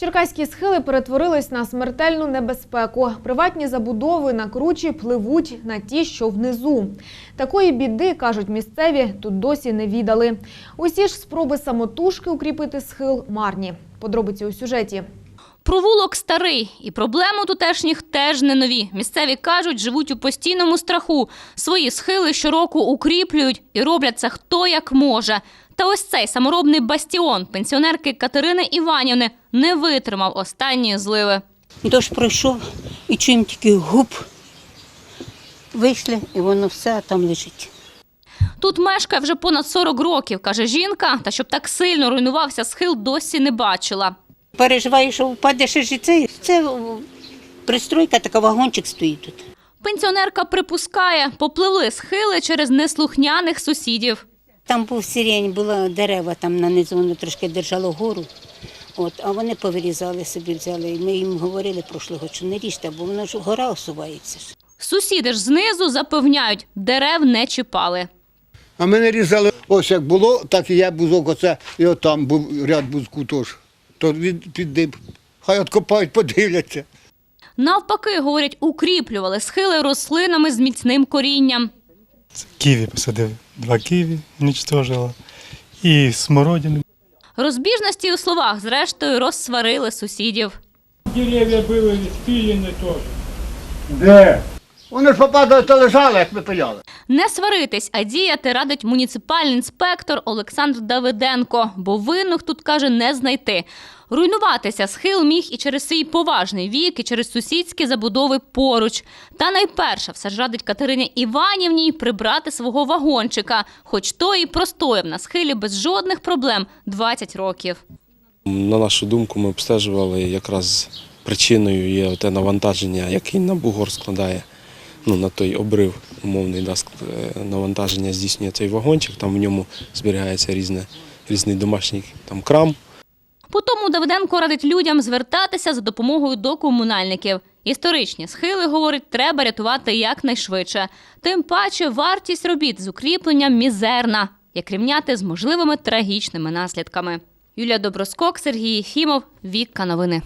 Черкаські схили перетворились на смертельну небезпеку. Приватні забудови на кручі пливуть на ті, що внизу. Такої біди, кажуть місцеві, тут досі не відали. Усі ж спроби самотужки укріпити схил марні. Подробиці у сюжеті. Провулок старий, і проблеми тутешніх теж не нові. Місцеві кажуть, живуть у постійному страху. Свої схили щороку укріплюють і роблять це хто як може. Та ось цей саморобний бастіон пенсіонерки Катерини Іванівни не витримав останньої зливи. Дощ пройшов і чим тільки губ вийшли, і воно все там лежить. Тут мешкає вже понад 40 років, каже жінка, та щоб так сильно руйнувався схил, досі не бачила. Переживаю, що впаде ще ж і це. Пристройка, така вагончик стоїть тут. Пенсіонерка припускає, попливли схили через неслухняних сусідів. Там був сирень, було дерева, там нанизу воно трошки держало гору. От, а вони повирізали собі, взяли. І ми їм говорили прошлого, що не ріжте, бо воно ж гора осувається. Сусіди ж знизу запевняють, дерев не чіпали. А ми не різали. Ось як було, так і я бузок оце, і от там був ряд бузку теж. То він під Хай откопають, подивляться. Навпаки, говорять, укріплювали схили рослинами з міцним корінням. Ківі посадив. Два ківі уничтожила. І смородину. Розбіжності у словах, зрештою, розсварили сусідів. Деревья были спилены тоже. Де? Вони ж попадали, то лежали, як ми пиляли. Не сваритись, а діяти радить муніципальний інспектор Олександр Давиденко, бо винних тут каже не знайти. Руйнуватися схил міг і через свій поважний вік, і через сусідські забудови поруч. Та найперше все ж радить Катерині Іванівні прибрати свого вагончика, хоч той і простояв на схилі без жодних проблем 20 років. На нашу думку, ми обстежували якраз причиною є те навантаження, яке на бугор складає. Ну, на той обрив умовний да, е, навантаження здійснює цей вагончик, там в ньому зберігається різне, різний домашній там, крам. По тому Давиденко радить людям звертатися за допомогою до комунальників. Історичні схили, говорить, треба рятувати якнайшвидше. Тим паче вартість робіт з укріпленням мізерна, як рівняти з можливими трагічними наслідками. Юлія Доброскок, Сергій Єфімов, Вікка Новини.